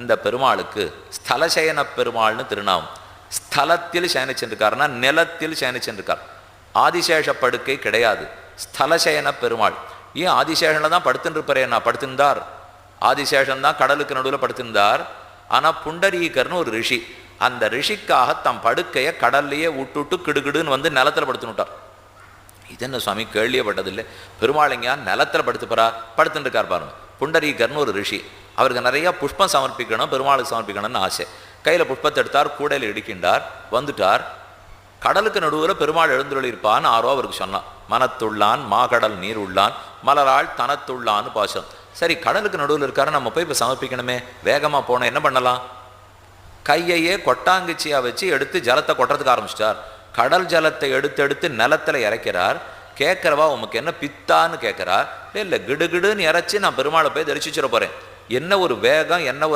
இந்த பெருமாளுக்கு ஸ்தலசயன பெருமாள்னு திருநாமம். ஸ்தலத்தில் சயனிச்சிருக்காருன்னா நிலத்தில் சயனிச்சிருக்கார் ஆதிசேஷ படுக்கை கிடையாது. ஸ்தலசயன பெருமாள். ஏன் ஆதிசேஷனில் தான் படுத்துட்டு நான் படுத்திருந்தார். ஆதிசேஷன் தான் கடலுக்கு நடுவில் படுத்திருந்தார். ஆனால் புண்டரீகர்னு ஒரு ரிஷி. அந்த ரிஷிக்காக தம் படுக்கையை கடல்லையே விட்டுட்டு கிடுகிடுன்னு வந்து நிலத்துல படுத்துனுட்டார் விட்டார். இது என்ன சுவாமி கேள்வியப்பட்டதில்லை பெருமாளைங்க நிலத்தில் படுத்துப்பறா படுத்துட்டு இருக்கார் பாருங்க. புண்டரீகர்னு ஒரு ரிஷி. அவருக்கு நிறைய புஷ்பம் சமர்ப்பிக்கணும் பெருமாளுக்கு சமர்ப்பிக்கணும்னு ஆசை. கையில் புஷ்பத்தை எடுத்தார் கூடையில் இடிக்கின்றார் வந்துட்டார். கடலுக்கு நடுவில் பெருமாள் எழுந்துள்ளிருப்பான்னு ஆரோ அவருக்கு சொன்னான். மனத்துள்ளான் மாகடல் நீர் உள்ளான் மலரால் தனத்துள்ளான்னு பாசம். சரி கடலுக்கு நடுவில் இருக்காரு நம்ம போய் இப்போ சமர்ப்பிக்கணுமே. வேகமாக போனோம் என்ன பண்ணலாம்? கையையே கொட்டாங்குச்சியாக வச்சு எடுத்து ஜலத்தை கொட்டுறதுக்கு ஆரம்பிச்சிட்டார். கடல் ஜலத்தை எடுத்து எடுத்து நிலத்துல இறக்கிறார். கேட்கறவா உமக்கு என்ன பித்தான்னு கேட்கறா இல்லை இல்லை கிடுகிடுன்னு இறச்சி நான் பெருமாளை போய் தரிசிச்சிட போறேன். என்ன ஒரு வேகம் என்ன ஒரு